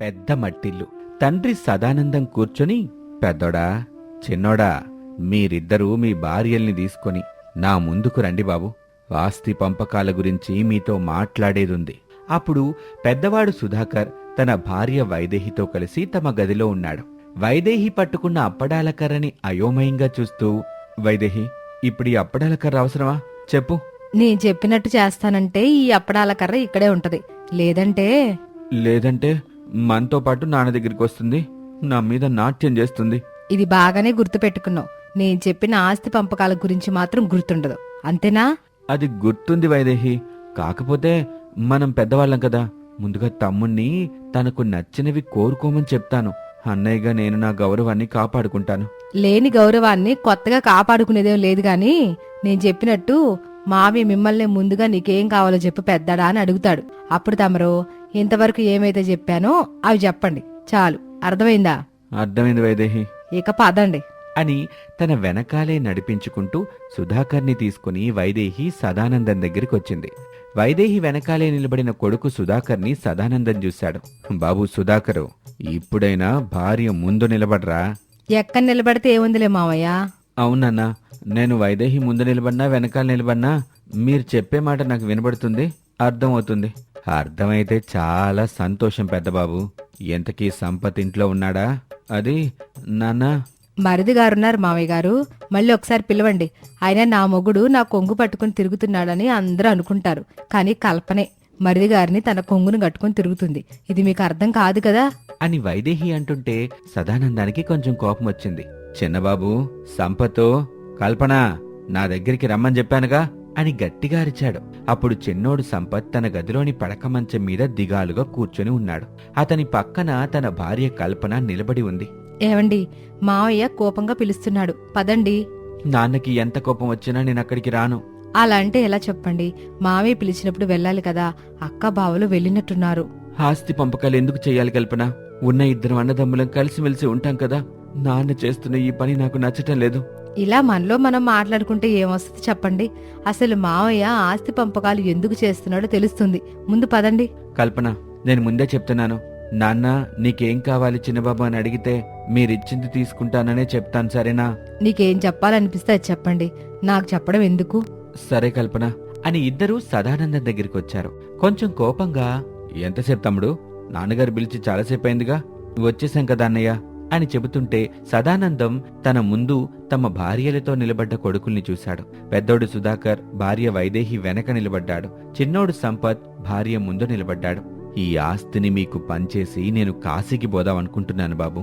పెద్ద మట్టిల్లు. తండ్రి సదానందం కూర్చొని పెద్దోడా చిన్నోడా మీరిద్దరూ మీ భార్యల్ని తీసుకొని నా ముందుకు రండి బాబు. ఆస్తి పంపకాల గురించి మీతో మాట్లాడేదుంది. అప్పుడు పెద్దవాడు సుధాకర్ తన భార్య వైదేహితో కలిసి తమ గదిలో ఉన్నాడు. వైదేహి పట్టుకున్న అప్పడాల కర్రని అయోమయంగా చూస్తూ వైదేహి ఇప్పుడు ఈ అప్పడాల కర్ర అవసరమా? చెప్పు. నేను చెప్పినట్టు చేస్తానంటే ఈ అప్పడాల కర్ర ఇక్కడే ఉంటది. లేదంటే లేదంటే మనతో పాటు నాన్న దగ్గరికి వస్తుంది. నా మీద నాట్యం చేస్తుంది. ఇది బాగానే గుర్తుపెట్టుకున్నావు. నేను చెప్పిన ఆస్తి పంపకాల గురించి మాత్రం గుర్తుండదు. అంతేనా? అది గుర్తుంది వైదేహి. కాకపోతే మనం పెద్దవాళ్ళం కదా. ముందుగా తమ్ముణ్ణి తనకు నచ్చినవి కోరుకోమని చెప్తాను. అన్నయ్యగా నేను నా గౌరవాన్ని కాపాడుకుంటాను. లేని గౌరవాన్ని కొత్తగా కాపాడుకునేదేం లేదు గాని నేను చెప్పినట్టు మావి మిమ్మల్ని ముందుగా నీకేం కావాలో చెప్పు పెద్దడా అని అడుగుతాడు. అప్పుడు తమరు ఇంతవరకు ఏమైతే చెప్పానో అవి చెప్పండి. చాలు. అర్థమైందా? అర్థమైంది వైదేహి. ఇక పదండి. అని తన వెనకాలే నడిపించుకుంటూ సుధాకర్ని తీసుకుని వైదేహి సదానందం దగ్గరికి వచ్చింది. వైదేహి వెనకాలే నిలబడిన కొడుకు సుధాకర్ని సదానందం చూశాడు. బాబు సుధాకరు ఇప్పుడైనా భార్య ముందు నిలబడరా? ఎక్కడ నిలబడితే ఏముందిలే మావయ్య? అవునన్నా నేను వైదేహి ముందు నిలబడినా వెనకాల నిలబడినా మీరు చెప్పే మాట నాకు వినబడుతుంది అర్థమవుతుంది. అర్థమైతే చాలా సంతోషం పెద్దబాబు. ఎంతకీ సంపత్ ఇంట్లో ఉన్నాడా? అది నాన్న. మరిది గారున్నారు మావయ్య గారు. మళ్ళీ ఒకసారి పిలవండి. ఆయన నా మొగుడు నా కొంగు పట్టుకుని తిరుగుతున్నాడని అందరూ అనుకుంటారు. కానీ కల్పనే మరిది గారిని తన కొంగును కట్టుకుని తిరుగుతుంది. ఇది మీకు అర్థం కాదు కదా? అని వైదేహి అంటుంటే సదానందానికి కొంచెం కోపం వచ్చింది. చిన్నబాబు సంపతో కల్పన నా దగ్గరికి రమ్మని చెప్పానుగా. అని గట్టిగా అరిచాడు. అప్పుడు చిన్నోడు సంపత్ తన గదిలోని పడక మంచం మీద దిగాలుగా కూర్చొని ఉన్నాడు. అతని పక్కన తన భార్య కల్పన నిలబడి ఉంది. ఏవండి? మావయ్య కోపంగా పిలుస్తున్నాడు. పదండి. నాన్నకి ఎంత కోపం వచ్చినా నేను అక్కడికి రాను. అలా అంటే ఎలా చెప్పండి? మావయ్య పిలిచినప్పుడు వెళ్ళాలి కదా. అక్క బావలు వెళ్ళినట్టున్నారు. ఆస్తి పంపకాలు ఎందుకు చేయాలి కల్పన? ఉన్న ఇద్దరు అన్నదమ్ములం కలిసిమెలిసి ఉంటాం కదా. నాన్న చేస్తున్న ఈ పని నాకు నచ్చటం లేదు. ఇలా మనలో మనం మాట్లాడుకుంటే ఏమొస్తుంది చెప్పండి? అసలు మావయ్య ఆస్తి పంపకాలు ఎందుకు చేస్తున్నాడో తెలుస్తుంది. ముందు పదండి. కల్పన నేను ముందే చెప్తున్నాను. నాన్న నీకేం కావాలి చిన్నబాబు అని అడిగితే మీరిచ్చింది తీసుకుంటాననే చెప్తాను సరేనా? నీకేం చెప్పాలనిపిస్తే అది చెప్పండి. నాకు చెప్పడం ఎందుకు? సరే కల్పన అని ఇద్దరూ సదానందం దగ్గరికి వచ్చారు కొంచెం కోపంగా ఎంతసేపు తమ్ముడు? నాన్నగారు పిలిచి చాలాసేపు అయిందిగా. వచ్చేసాం కదా అన్నయ్య. అని చెబుతుంటే సదానందం తన ముందు తమ భార్యలతో నిలబడ్డ కొడుకుల్ని చూశాడు. పెద్దోడు సుధాకర్ భార్య వైదేహి వెనక నిలబడ్డాడు. చిన్నోడు సంపత్ భార్య ముందు నిలబడ్డాడు. ఈ ఆస్తిని మీకు పంచేసి నేను కాశీకి పోదాం అనుకుంటున్నాను బాబు.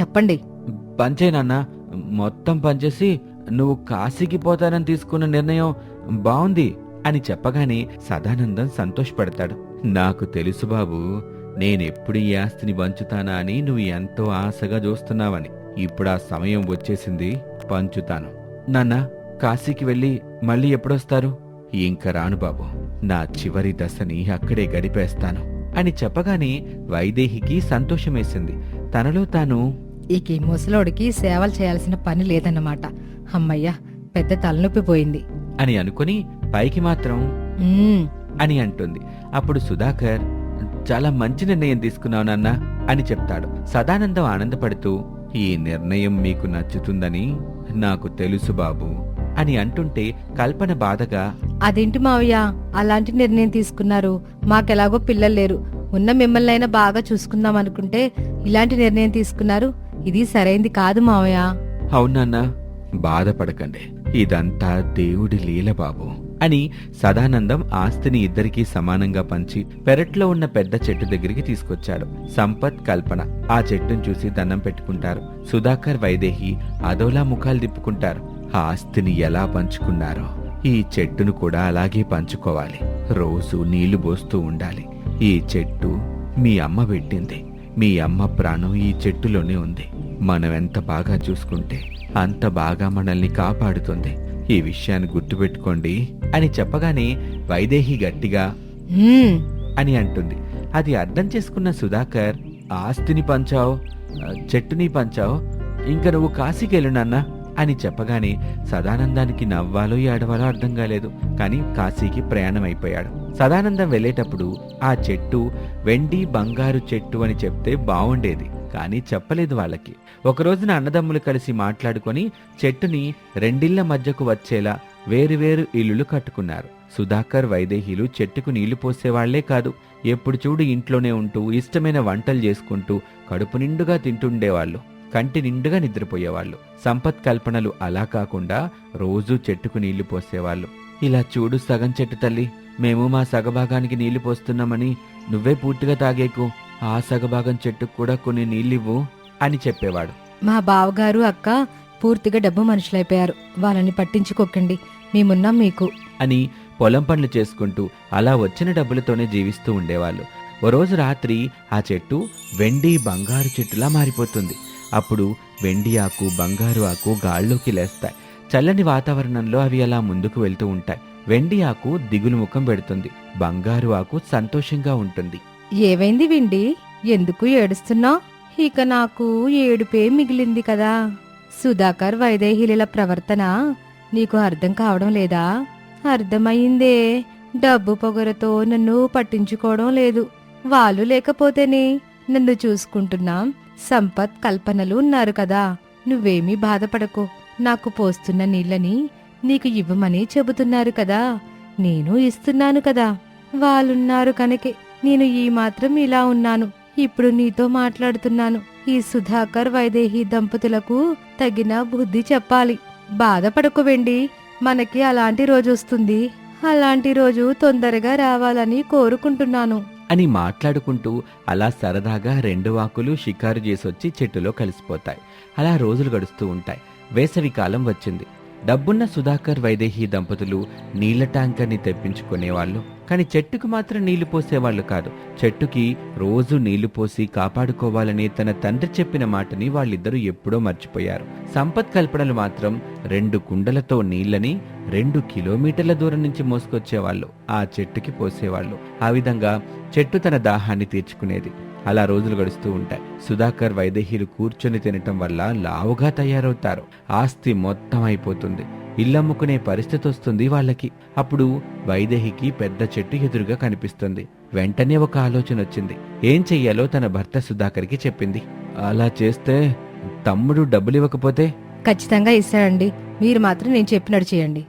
చెప్పండి. పంచేనన్నా మొత్తం పంచేసి నువ్వు కాశీకి పోతానని తీసుకున్న నిర్ణయం బావుంది అని చెప్పగానే సదానందం సంతోషపడతాడు. నాకు తెలుసు బాబు నేనెప్పుడు ఈ ఆస్తిని పంచుతానా అని నువ్వు ఎంతో ఆశగా చూస్తున్నావని. ఇప్పుడు ఆ సమయం వచ్చేసింది పంచుతాను. నాన్న కాశీకి వెళ్ళి మళ్ళీ ఎప్పుడొస్తారు? ఇంక రాను బాబు. నా చివరి దశని అక్కడే గడిపేస్తాను. అని చెప్పగానే వైదేహికి సంతోషమేసింది. తనలో తాను ఇక ఈ ముసలోడికి సేవలు చేయాల్సిన పని లేదన్నమాట. అమ్మయ్యా పెద్ద తలనొప్పి పోయింది. అని అనుకుని పైకి మాత్రం అని అంటుంది. అప్పుడు సుధాకర్ చాలా మంచి నిర్ణయం తీసుకున్నావు నాన్న అని చెప్తాడు. సదానందం ఆనందపడుతూ ఈ నిర్ణయం మీకు నచ్చుతుందని నాకు తెలుసు బాబు అని అంటుంటే కల్పన బాధగా అదేంటి మావయ్య? అలాంటి నిర్ణయం తీసుకున్నారు. మాకెలాగో పిల్లలు లేరు. ఉన్న మిమ్మల్ని అయినా బాగా చూసుకుందాం అనుకుంటే ఇలాంటి నిర్ణయం తీసుకున్నారు. ఇది సరైంది కాదు మావయ్య. అవునన్నా బాధపడకండి. ఇదంతా దేవుడి లీల బాబు. అని సదానందం ఆస్తిని ఇద్దరికీ సమానంగా పంచి పెరట్లో ఉన్న పెద్ద చెట్టు దగ్గరికి తీసుకొచ్చాడు. సంపత్ కల్పన ఆ చెట్టును చూసి దండం పెట్టుకుంటారు. సుధాకర్ వైదేహి అదోలా ముఖాలు తిప్పుకుంటారు. ఆ ఆస్తిని ఎలా పంచుకున్నారో? ఈ చెట్టును కూడా అలాగే పంచుకోవాలి. రోజు నీళ్ళు పోస్తూ ఉండాలి. ఈ చెట్టు మీ అమ్మ పెట్టింది. మీ అమ్మ ప్రాణం ఈ చెట్టులోనే ఉంది. మనం ఎంత బాగా చూసుకుంటే అంత బాగా మనల్ని కాపాడుతుంది. ఈ విషయాన్ని గుర్తుపెట్టుకోండి అని చెప్పగానే వైదేహి గట్టిగా అని అంటుంది. అది అర్థం చేసుకున్న సుధాకర్ ఆస్తిని పంచావు చెట్టుని పంచావు ఇంకా నువ్వు కాశీకి వెళ్ళు నాన్న అని చెప్పగానే సదానందానికి నవ్వాలో ఏడవాలో అర్థం కాలేదు. కానీ కాశీకి ప్రయాణం అయిపోయాడు సదానందం వెళ్ళేటప్పుడు ఆ చెట్టు వెండి బంగారు చెట్టు అని చెప్తే బావుండేది. కానీ చెప్పలేదు వాళ్ళకి. ఒక రోజున అన్నదమ్ములు కలిసి మాట్లాడుకొని చెట్టుని రెండిళ్ళ మధ్యకు వచ్చేలా వేరువేరు ఇల్లులు కట్టుకున్నారు. సుధాకర్ వైదేహీలు చెట్టుకు నీళ్ళు పోసేవాళ్ళే కాదు ఎప్పుడు చూడు ఇంట్లోనే ఉంటూ ఇష్టమైన వంటలు చేసుకుంటూ కడుపు నిండుగా తింటుండేవాళ్ళు కంటి నిండుగా నిద్రపోయేవాళ్ళు. సంపత్ కల్పనలు అలా కాకుండా రోజూ చెట్టుకు నీళ్ళు పోసేవాళ్ళు. ఇలా చూడు సగం చెట్టు తల్లి మేము మా సగభాగానికి నీళ్ళు పోస్తున్నామని నువ్వే పూర్తిగా తాగేకు. ఆ సగభాగం చెట్టుకు కూడా కొన్ని నీళ్ళివ్వు అని చెప్పేవాడు. మా బావగారు అక్క పూర్తిగా డబ్బు మనుషులైపోయారు. వాళ్ళని పట్టించుకోకండి. మేమున్నాం మీకు. అని పొలం పనులు చేసుకుంటూ అలా వచ్చిన డబ్బులతోనే జీవిస్తూ ఉండేవాళ్ళు. ఓ రోజు రాత్రి ఆ చెట్టు వెండి బంగారు చెట్టులా మారిపోతుంది. అప్పుడు వెండి ఆకు బంగారు ఆకు గాల్లోకి లేస్తాయి. చల్లని వాతావరణంలో అవి అలా ముందుకు వెళ్తూ ఉంటాయి. వెండి ఆకు దిగులు ముఖం పెడుతుంది. బంగారు ఆకు సంతోషంగా ఉంటుంది. ఏవైంది విండి? ఎందుకు ఏడుస్తున్నావు? ఇక నాకు ఏడుపే మిగిలింది కదా. సుధాకర్ వైదేహిల ప్రవర్తన నీకు అర్థం కావడం లేదా? అర్థమయ్యిందే. డబ్బు పొగరతో నన్ను పట్టించుకోవడం లేదు. వాళ్ళు లేకపోతేనే నన్ను చూసుకుంటున్నాం సంపత్ కల్పనలు ఉన్నారు కదా. నువ్వేమీ బాధపడకు. నాకు పోస్తున్న నీళ్ళని నీకు ఇవ్వమని చెబుతున్నారు కదా. నేను ఇస్తున్నాను కదా. వాళ్ళున్నారు కనుకే. నేను ఈ మాత్రం ఇలా ఉన్నాను. ఇప్పుడు నీతో మాట్లాడుతున్నాను. ఈ సుధాకర్ వైదేహి దంపతులకు తగిన బుద్ధి చెప్పాలి. బాధపడకు వెండి మనకి అలాంటి రోజు వస్తుంది. అలాంటి రోజు తొందరగా రావాలని కోరుకుంటున్నాను. అని మాట్లాడుకుంటూ అలా సరదాగా రెండు వాకులు షికారు చేసొచ్చి చెట్టులో కలిసిపోతాయి. అలా రోజులు గడుస్తూ ఉంటాయి. వేసవి కాలం వచ్చింది. డబ్బున్న సుధాకర్ వైదేహి దంపతులు నీళ్ళ ట్యాంకర్ని తెప్పించుకునేవాళ్ళు. కానీ చెట్టుకు మాత్రం నీళ్ళు పోసేవాళ్ళు కాదు. చెట్టుకి రోజు నీళ్ళు పోసి కాపాడుకోవాలని తన తండ్రి చెప్పిన మాటని వాళ్ళిద్దరూ ఎప్పుడో మర్చిపోయారు. సంపత్ కల్పనలు మాత్రం రెండు కుండలతో నీళ్ళని రెండు కిలోమీటర్ల దూరం నుంచి మోసుకొచ్చేవాళ్ళు. ఆ చెట్టుకి పోసేవాళ్ళు. ఆ విధంగా చెట్టు తన దాహాన్ని తీర్చుకునేది. అలా రోజులు గడుస్తూ ఉంటాయి. సుధాకర్ వైదేహీలు కూర్చొని తినటం వల్ల లావుగా తయారవుతారు. ఆస్తి మొత్తం అయిపోతుంది. ఇల్లమ్ముకునే పరిస్థితి వస్తుంది వాళ్ళకి. అప్పుడు వైదేహికి పెద్ద చెట్టు ఎదురుగా కనిపిస్తుంది. వెంటనే ఒక ఆలోచన వచ్చింది. ఏం చెయ్యాలో తన భర్త సుధాకర్కి చెప్పింది. అలా చేస్తే తమ్ముడు డబ్బులు ఇవ్వకపోతే? ఖచ్చితంగా ఇస్తాడండి. మీరు మాత్రం నేను చెప్పినట్టు చేయండి.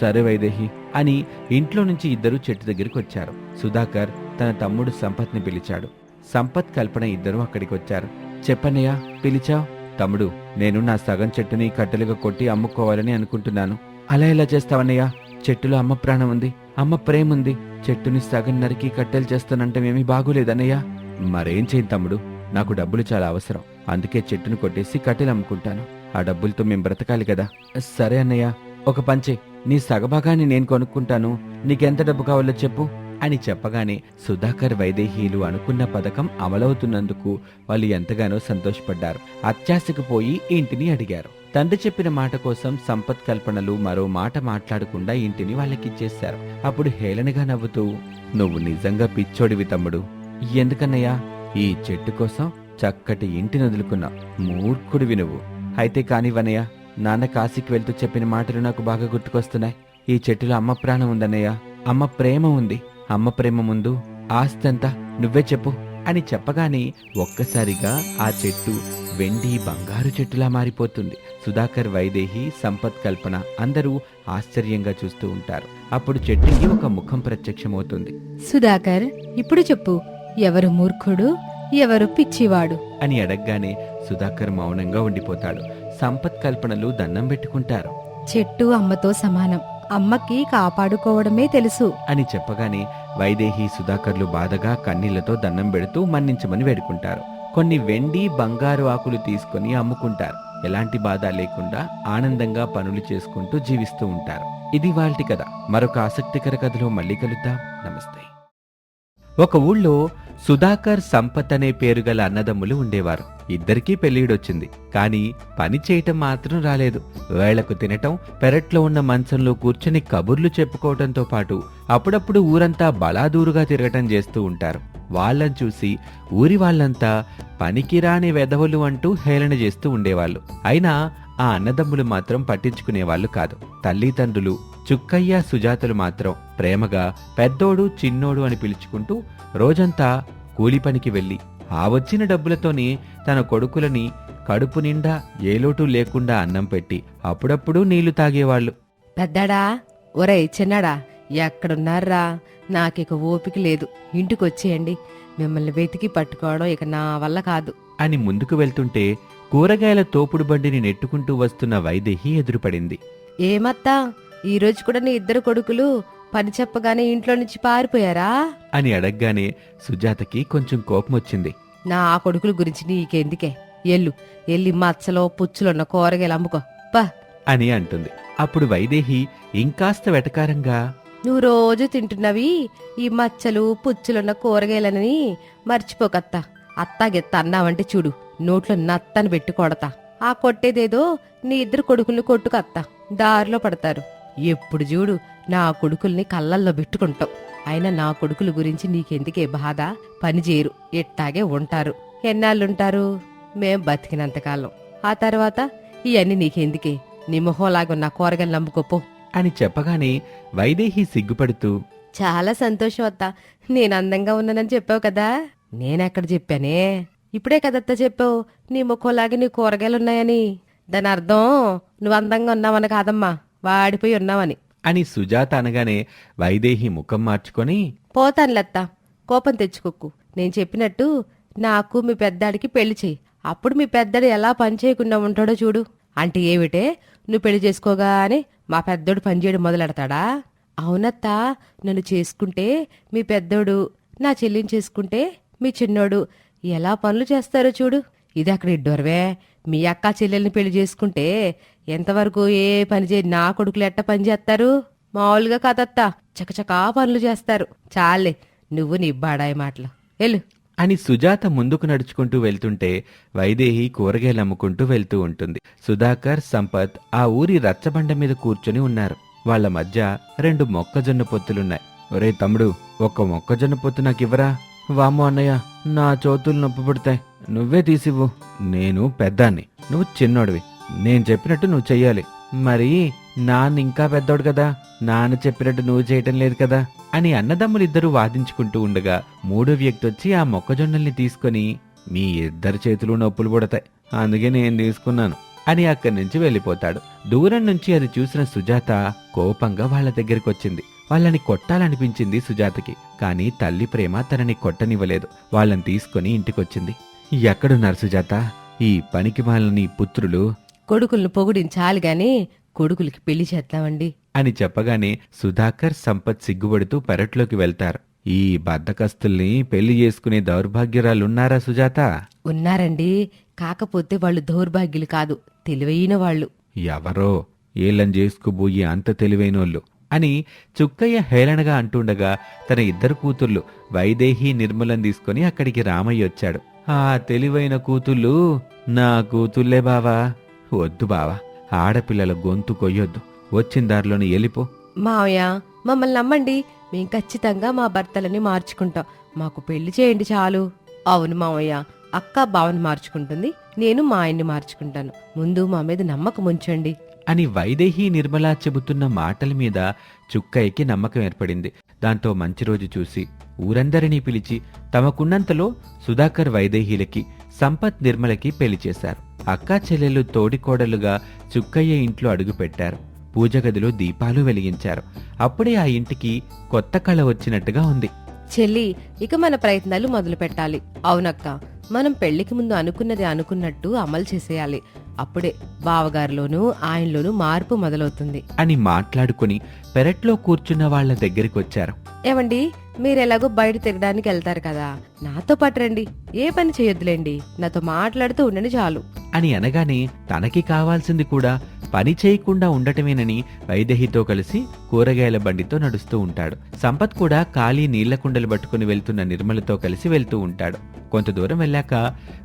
సరే వైదేహి అని ఇంట్లో నుంచి ఇద్దరు చెట్టు దగ్గరికి వచ్చారు. సుధాకర్ తన తమ్ముడు సంపత్ని పిలిచాడు. సంపత్ కల్పన ఇద్దరూ అక్కడికి వచ్చారు చెప్పన్నయ్యా పిలిచావు? తమ్ముడు నేను నా సగం చెట్టుని కట్టెలుగా కొట్టి అమ్ముకోవాలని అనుకుంటున్నాను. అలా ఎలా చేస్తావన్నయ్యా? చెట్టులో అమ్మ ప్రాణం ఉంది అమ్మ ప్రేమ ఉంది. చెట్టుని సగం నరికి కట్టెలు చేస్తానంటే బాగోలేదన్నయ్యా? మరేం చేయను తమ్ముడు నాకు డబ్బులు చాలా అవసరం. అందుకే చెట్టును కొట్టేసి కట్టెలు అమ్ముకుంటాను. ఆ డబ్బులతో మేం బ్రతకాలి కదా? సరే అన్నయ్య ఒక పంచే నీ సగభాగాన్ని నేను కొనుక్కుంటాను. నీకెంత డబ్బు కావాలో చెప్పు. అని చెప్పగానే సుధాకర్ వైదేహీలు అనుకున్న పథకం అమలవుతున్నందుకు వాళ్ళు ఎంతగానో సంతోషపడ్డారు. అత్యాశకు పోయి ఇంటిని అడిగారు. తండ్రి చెప్పిన మాట కోసం సంపత్ కల్పనలు మరో మాట మాట్లాడకుండా ఇంటిని వాళ్ళకిచ్చేశారు. అప్పుడు హేళనగా నవ్వుతూ నువ్వు నిజంగా పిచ్చోడివి తమ్ముడు. ఎందుకన్నయ్యా? ఈ చెట్టు కోసం చక్కటి ఇంటిని వదులుకున్నా మూర్ఖుడివి నువ్వు. అయితే కానివనయ్య నాన్న కాశీకి వెళ్తూ చెప్పిన మాటలు నాకు బాగా గుర్తుకొస్తున్నాయి. ఈ చెట్టులో అమ్మ ప్రాణం ఉందన్నయ్యా. అమ్మ ప్రేమ ఉంది. అమ్మ ప్రేమ ముందు ఆస్తంతా నువ్వే చెప్పు అని చెప్పగానే ఒక్కసారిగా ఆ చెట్టు వెండి బంగారు చెట్టులా మారిపోతుంది. సుధాకర్ వైదేహి సంపత్ కల్పన అందరూ ఆశ్చర్యంగా చూస్తూ ఉంటారు. అప్పుడు చెట్టుకి ఒక ముఖం ప్రత్యక్షమవుతుంది. సుధాకర్ ఇప్పుడు చెప్పు ఎవరు మూర్ఖుడు ఎవరు పిచ్చివాడు? అని అడగగానే సుధాకర్ మౌనంగా ఉండిపోతాడు. సంపత్ కల్పనలు దండం పెట్టుకుంటారు. చెట్టు అమ్మతో సమానం. అమ్మకి కాపాడుకోవడమే తెలుసు. అని చెప్పగానే వైదేహి సుధాకర్లు బాధగా కన్నీళ్ళతో దండం పెడుతూ మన్నించమని వేడుకుంటారు. కొన్ని వెండి బంగారు ఆకులు తీసుకొని అమ్ముకుంటారు. ఎలాంటి బాధ లేకుండా ఆనందంగా పనులు చేసుకుంటూ జీవిస్తూ ఉంటారు. ఇది వాళ్ళటి కథ. మరొక ఆసక్తికర కథలో మళ్ళీ కలుద్దాం. నమస్తే. ఒక ఊళ్ళో సుధాకర్ సంపత్ అనే పేరు గల అన్నదమ్ములు ఉండేవారు. ఇద్దరికీ పెళ్ళిడొచ్చింది కానీ పని చేయటం మాత్రం రాలేదు. వేళకు తినటం పెరట్లో ఉన్న మంచంలో కూర్చొని కబుర్లు చెప్పుకోవటంతో పాటు అప్పుడప్పుడు ఊరంతా బలాదూరుగా తిరగటం చేస్తూ ఉంటారు. వాళ్ళని చూసి ఊరి వాళ్ళంతా పనికిరాని వెధవలు అంటూ హేళన చేస్తూ ఉండేవాళ్ళు. అయినా ఆ అన్నదమ్ములు మాత్రం పట్టించుకునేవాళ్ళు కాదు. తల్లిదండ్రులు చుక్కయ్య సుజాతలు మాత్రం ప్రేమగా పెద్దోడు చిన్నోడు అని పిలుచుకుంటూ రోజంతా కూలి పనికి వెళ్ళి ఆ వచ్చిన డబ్బులతోనే తన కొడుకులని కడుపు నిండా ఏ లోటు లేకుండా అన్నం పెట్టి అప్పుడప్పుడు నీళ్ళు తాగేవాళ్ళు. పెద్దాడా? ఒరేయ్ చిన్నాడా ఎక్కడున్నారా? నాకిక ఓపిక లేదు. ఇంటికి వచ్చేయండి మిమ్మల్ని వెతికి పట్టుకోవడం ఇక నా వల్ల కాదు. అని ముందుకు వెళ్తుంటే కూరగాయల తోపుడు బండిని నెట్టుకుంటూ వస్తున్న వైదేహి ఎదురుపడింది. ఏమత్తా ఈ రోజు కూడా నీ ఇద్దరు కొడుకులు పని చెప్పగానే ఇంట్లో నుంచి పారిపోయారా? అని అడగ్గానే సుజాతకి కొంచెం కోపం వచ్చింది నా ఆ కొడుకుల గురించి నీకెందుకే? ఎల్లు ఎల్లి మచ్చలో పుచ్చులున్న కూరగాయలు అమ్ముకో. పా. అని అంటుంది. అప్పుడు వైదేహి ఇంకాస్త వెటకారంగా నువ్వు రోజు తింటున్నవి ఈ మచ్చలు పుచ్చులున్న కూరగాయలని మర్చిపోకత్తా. అత్తాగెత్త అన్నావంటే చూడు నోట్లో నత్తని పెట్టి కొడతా. ఆ కొట్టేదేదో నీ ఇద్దరు కొడుకుల్ని కొట్టుకత్తా. దారిలో పడతారు. ఎప్పుడు చూడు నా కొడుకుల్ని కళ్ళల్లో పెట్టుకుంటావు. అయినా నా కొడుకుల గురించి నీకెందుకే బాధ? పని చేయరు ఎట్టాగే ఉంటారు. ఎన్నాళ్ళుంటారు? మేం బతికినంతకాలం ఆ తర్వాత ఇవన్నీ నీకెందుకే? నీ మొహంలాగా నా కూరగాయలు నమ్ముకోపో. అని చెప్పగానే వైదేహి సిగ్గుపడుతూ చాలా సంతోషం అత్త. నేను అందంగా ఉన్నానని చెప్పావు కదా. నేనెక్కడ చెప్పానే? ఇప్పుడే కదత్త చెప్పావు. నీ ముఖంలాగా నీ కూరగాయలు ఉన్నాయని దాని అర్థం నువ్వు అందంగా ఉన్నావని కాదమ్మా. వాడిపోయి ఉన్నావని. అని సుజాత అనగానే వైదేహి ముఖం మార్చుకొని పోతానులత్త కోపం తెచ్చుకోకు. నేను చెప్పినట్టు నాకు మీ పెద్దాడికి పెళ్ళి చెయ్యి. అప్పుడు మీ పెద్దడు ఎలా పని చేయకుండా ఉంటాడో చూడు. అంటే ఏమిటే? నువ్వు పెళ్ళి చేసుకోగానే మా పెద్దోడు పని చేయడం మొదలెడతాడా? అవునత్తా నన్ను చేసుకుంటే మీ పెద్దోడు నా చెల్లిని చేసుకుంటే మీ చిన్నోడు ఎలా పనులు చేస్తారో చూడు. ఇది అక్కడ ఇడ్డోరవే. మీ అక్క చెల్లెల్ని పెళ్ళి చేసుకుంటే ఎంతవరకు ఏ పని చేయ నా కొడుకులు ఎట్ట పని చేస్తారు? మామూలుగా కాదత్తా. చకచకా పనులు చేస్తారు. చాలే నువ్వు నీ బాడాయి మాటలు. వెళ్ళు. అని సుజాత ముందుకు నడుచుకుంటూ వెళ్తుంటే వైదేహి కూరగాయలు అమ్ముకుంటూ వెళ్తూ ఉంటుంది. సుధాకర్ సంపత్ ఆ ఊరి రచ్చబండ మీద కూర్చొని ఉన్నారు. వాళ్ళ మధ్య రెండు మొక్కజొన్న పొత్తులున్నాయి. ఒరే తమ్ముడు ఒక్క మొక్కజొన్న పొత్తు నాకివ్వరా? వామ్మో అన్నయ్య నా చోతులు నొప్పి పుడతాయి నువ్వే తీసివ్వు. నేను పెద్దాన్ని. నువ్వు చిన్నోడివి. నేను చెప్పినట్టు నువ్వు చెయ్యాలి. మరి నాన్న ఇంకా పెద్దోడు కదా? నాన్న చెప్పినట్టు నువ్వు చేయటం లేదు కదా? అని అన్నదమ్ములిద్దరూ వాదించుకుంటూ ఉండగా మూడో వ్యక్తి వచ్చి ఆ మొక్కజొన్నల్ని తీసుకొని మీ ఇద్దరి చేతులు నొప్పులు పుడతాయి. అందుకే నేను తీసుకున్నాను. అని అక్కడి నుంచి వెళ్ళిపోతాడు. దూరం నుంచి అది చూసిన సుజాత కోపంగా వాళ్ళ దగ్గరికి వచ్చింది వాళ్ళని కొట్టాలనిపించింది సుజాతకి కానీ తల్లి ప్రేమ తనని కొట్టనివ్వలేదు. వాళ్ళని తీసుకొని ఇంటికొచ్చింది. ఎక్కడున్నారు సుజాత? ఈ పనికి నీ పుత్రులు? కొడుకులను పొగిడించాలి గాని కొడుకులకి పెళ్ళి చేద్దామండి. అని చెప్పగానే సుధాకర్ సంపత్ సిగ్గుపడుతూ పెరట్లోకి వెళ్తారు. ఈ బద్దకస్తుల్ని పెళ్ళి చేసుకునే దౌర్భాగ్యురాలున్నారా సుజాత? ఉన్నారండి. కాకపోతే వాళ్ళు దౌర్భాగ్యులు కాదు తెలివైన వాళ్ళు. ఎవరో ఏళ్ళని చేసుకుపోయి అంత తెలివైనోళ్ళు. అని చుక్కయ్య హేళనగా అంటుండగా తన ఇద్దరు కూతుర్లు వైదేహి నిర్మలం తీసుకుని అక్కడికి రామయ్య వచ్చాడు. ఆ తెలివైన కూతుళ్ళు నా కూతుళ్ళే బావా. వద్దు బావా ఆడపిల్లల గొంతు కొయ్యొద్దు. వచ్చిన దారిలోని వెళ్ళిపో. మావయ్య మమ్మల్ని నమ్మండి. మేం ఖచ్చితంగా మా భర్తలని మార్చుకుంటాం. మాకు పెళ్ళి చేయండి చాలు. అవును మావయ్య అక్క బావని మార్చుకుంటుంది. నేను మా ఆయన్ని మార్చుకుంటాను. ముందు మా మీద నమ్మకం ఉంచండి. అని వైదేహి నిర్మల చెబుతున్న మాటల మీద చుక్కయ్యకి నమ్మకం ఏర్పడింది. దాంతో మంచి రోజు చూసి ఊరందరినీ పిలిచి తమకున్నంతలో సుధాకర్ వైదేహీలకి సంపత్ నిర్మలకి పెళ్ళి చేశారు. అక్కా చెల్లెలు తోడికోడలుగా చుక్కయ్య ఇంట్లో అడుగుపెట్టారు పూజ గదిలో దీపాలు వెలిగించారు. అప్పుడే ఆ ఇంటికి కొత్త కళ వచ్చినట్టుగా ఉంది. చెల్లి ఇక మన ప్రయత్నాలు మొదలు పెట్టాలి అవునక్క మనం పెళ్ళికి ముందు అనుకున్నది అనుకున్నట్టు అమలు చేసేయాలి. అప్పుడే బావగారిలోనూ ఆయనలోనూ మార్పు మొదలవుతుంది. అని మాట్లాడుకుని పెరట్లో కూర్చున్న వాళ్ళ దగ్గరికి వచ్చారు. ఏమండి మీరెలాగో బయట తిరగడానికి వెళ్తారు కదా నాతో పాటు రండి ఏ పని చేయొద్దులేండి నాతో మాట్లాడుతూ ఉండండి చాలు. అని అనగానే తనకి కావాల్సింది కూడా పని చేయకుండా ఉండటమేనని వైదేహితో కలిసి కూరగాయల బండితో నడుస్తూ ఉంటాడు. సంపత్ కూడా ఖాళీ నీళ్ళ కుండలు పట్టుకుని వెళ్తున్న నిర్మలతో కలిసి వెళ్తూ ఉంటాడు. కొంత దూరం వెళ్ళాక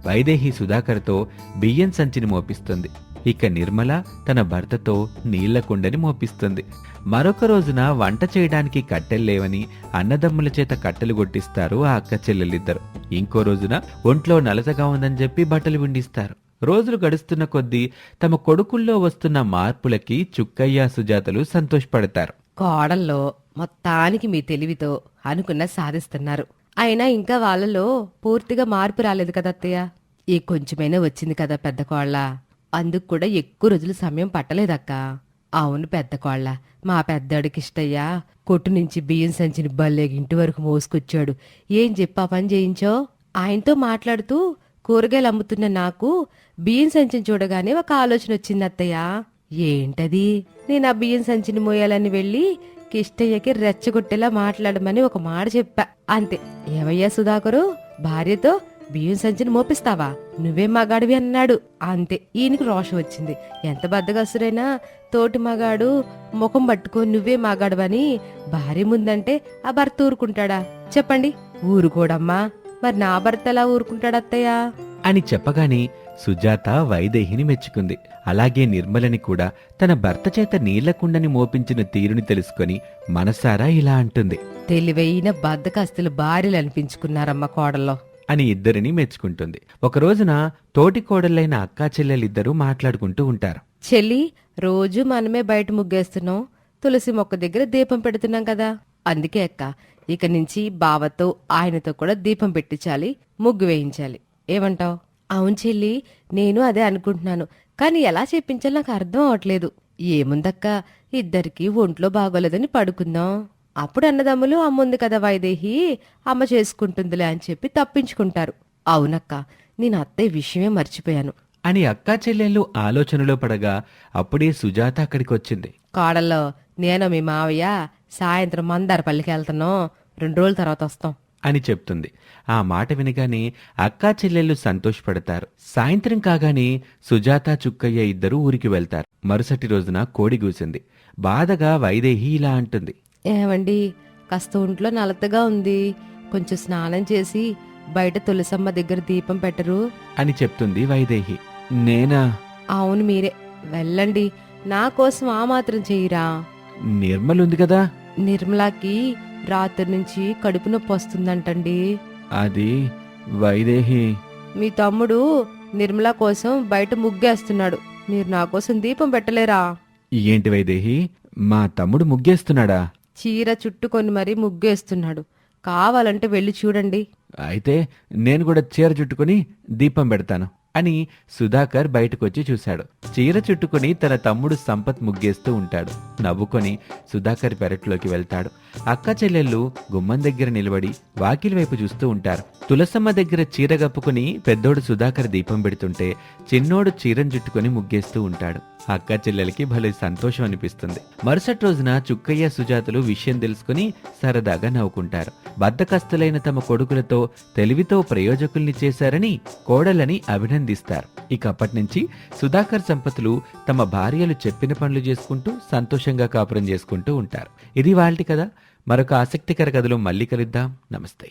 వైదేహి సుధాకర్తో బియ్యం సంచిని మోపిస్తుంది ఇక నిర్మల తన భర్తతో నీళ్ళ కుండని మోపిస్తుంది. మరొక రోజున వంట చేయడానికి కట్టెలు లేవని అన్నదమ్ముల చేత కట్టెలు కొట్టిస్తారు ఆ అక్క చెల్లెలిద్దరు. ఇంకో రోజున ఒంట్లో నలసగా ఉందని చెప్పి బట్టలు విండిస్తారు రోజులు గడుస్తున్న కొద్దీ తమ కొడుకుల్లో వస్తున్న మార్పులకి చుక్కయ్య సుజాతలు సంతోషపడతారు. కోడల్లో మొత్తానికి మీ తెలివితో అనుకున్న సాధిస్తున్నారు. అయినా ఇంకా వాళ్ళలో పూర్తిగా మార్పు రాలేదు కదా అత్తయ్య? ఈ కొంచెమైనా వచ్చింది కదా పెద్ద కోళ్ళ. అందుకు కూడా ఎక్కువ రోజులు సమయం పట్టలేదక్క అవును పెద్ద కోళ్ళ మా పెద్దడికి ఇష్టయ్యా. కొట్టు నుంచి బియ్యం సంచిని బల్లే ఇంటి వరకు మోసుకొచ్చాడు. ఏం చెప్పా పని చేయించో? ఆయనతో మాట్లాడుతూ కూరగాయలు అమ్ముతున్న నాకు బియ్యం సంచిని చూడగానే ఒక ఆలోచన వచ్చింది అత్తయ్య. ఏంటది? నేను ఆ బియ్యం సంచిని మోయాలని వెళ్ళి కిష్టయ్యకి రెచ్చగొట్టేలా మాట్లాడమని ఒక మాట చెప్పా. అంతే. ఏవయ్యా సుధాకరు? భార్యతో బియ్యం సంచిని మోపిస్తావా? నువ్వే మగాడివి అన్నాడు. అంతే ఈయనకి రోషం వచ్చింది. ఎంత బద్దగస్తురైనా తోటి మగాడు ముఖం పట్టుకొని నువ్వే మగాడవని భార్య ముందంటే ఆ భర్త ఊరుకుంటాడా? చెప్పండి. ఊరుకోడమ్మా. మరి నా భర్త ఎలా ఊరుకుంటాడు అత్తయ్య? అని చెప్పగానే సుజాత వైదేహిని మెచ్చుకుంది. అలాగే నిర్మలని కూడా తన భర్త చేత నీళ్ళకుండని మోపించిన తీరుని తెలుసుకొని మనసారా ఇలా అంటుంది. తెలివైన బద్దకస్తులు భార్యలు అనిపించుకున్నారమ్మ కోడల్లో. అని ఇద్దరిని మెచ్చుకుంటుంది. ఒక రోజున తోటి కోడళ్ళైన అక్కా చెల్లెలిద్దరూ మాట్లాడుకుంటూ ఉంటారు. చెల్లి రోజు మనమే బయట ముగ్గేస్తున్నాం. తులసి మొక్క దగ్గర దీపం పెడుతున్నాం కదా. అందుకే అక్క ఇక నుంచి బావతో ఆయనతో కూడా దీపం పెట్టించాలి ముగ్గు వేయించాలి. ఏమంటావ్? అవును చెల్లి నేను అదే అనుకుంటున్నాను. కానీ ఎలా చెప్పించాలో నాకు అర్థం అవట్లేదు. ఏముందక్క ఇద్దరికి ఒంట్లో బాగోలేదని పడుకుందాం. అప్పుడు అన్నదమ్ములు అమ్ముంది కదా వైదేహి అమ్మ చేసుకుంటుందిలే అని చెప్పి తప్పించుకుంటారు. అవునక్క నేను అత్తయ్య విషయమే మర్చిపోయాను. అని అక్కా చెల్లెళ్ళు ఆలోచనలో పడగా అప్పుడే సుజాత అక్కడికొచ్చింది. కోడల్లో నేను మీ మావయ్య సాయంత్రం మందారపల్లికి వెళ్తున్నాం రెండు రోజుల తర్వాత వస్తాం. అని చెప్తుంది. ఆ మాట వినగానే అక్కా చెల్లెళ్ళు సంతోషపడతారు. సాయంత్రం కాగానే సుజాత చుక్కయ్య ఇద్దరూ ఊరికి వెళ్తారు. మరుసటి రోజున కోడి కూసింది బాధగా వైదేహి ఇలా అంటుంది. ఏమండి కాస్త ఒంట్లో నలతగా ఉంది. కొంచెం స్నానం చేసి బయట తులసమ్మ దగ్గర దీపం పెట్టరు. అని చెప్తుంది వైదేహి. నేనా? అవును మీరే. వెళ్ళండి. నా కోసం ఆ మాత్రం చెయ్యరా నిర్మలుంది కదా? నిర్మలాకి రాత్రి నుంచి కడుపు నొప్పి వస్తుందంటండి. అది వైదేహి. మీ తమ్ముడు నిర్మల కోసం బయట ముగ్గేస్తున్నాడు. మీరు నా కోసం దీపం పెట్టలేరా? ఏంటి వైదేహి? మా తమ్ముడు ముగ్గేస్తున్నాడా? చీర చుట్టుకొని మరీ ముగ్గేస్తున్నాడు. కావాలంటే వెళ్ళి చూడండి. అయితే నేను కూడా చీర చుట్టుకుని దీపం పెడతాను. అని సుధాకర్ బయటకొచ్చి చూశాడు. చీర చుట్టుకుని తన తమ్ముడు సంపత్ ముగ్గేస్తూ ఉంటాడు. నవ్వుకొని సుధాకర్ పెరట్లోకి వెళ్తాడు. అక్క చెల్లెళ్ళు గుమ్మం దగ్గర నిలబడి వాకిలి వైపు చూస్తూ ఉంటారు. తులసమ్మ దగ్గర చీర కప్పుకుని పెద్దోడు సుధాకర్ దీపం పెడుతుంటే చిన్నోడు చీరను చుట్టుకొని ముగ్గేస్తూ ఉంటాడు. అక్క చెల్లెలకి భలే సంతోషం అనిపిస్తుంది. మరుసటి రోజున చుక్కయ్య సుజాతలు విషయం తెలుసుకుని సరదాగా నవ్వుకుంటారు. బద్దకస్తులైన తమ కొడుకులతో తెలివితో ప్రయోజకుల్ని చేశారని కోడలని ఆనందిస్తారు ఇక అప్పటి నుంచి సుధాకర్ సంపతులు తమ భార్యలు చెప్పిన పనులు చేసుకుంటూ సంతోషంగా కాపురం చేసుకుంటూ ఉంటారు. ఇది వాళ్ళటి కదా మరొక ఆసక్తికర కథలో మళ్ళీ కలుద్దాం. నమస్తే.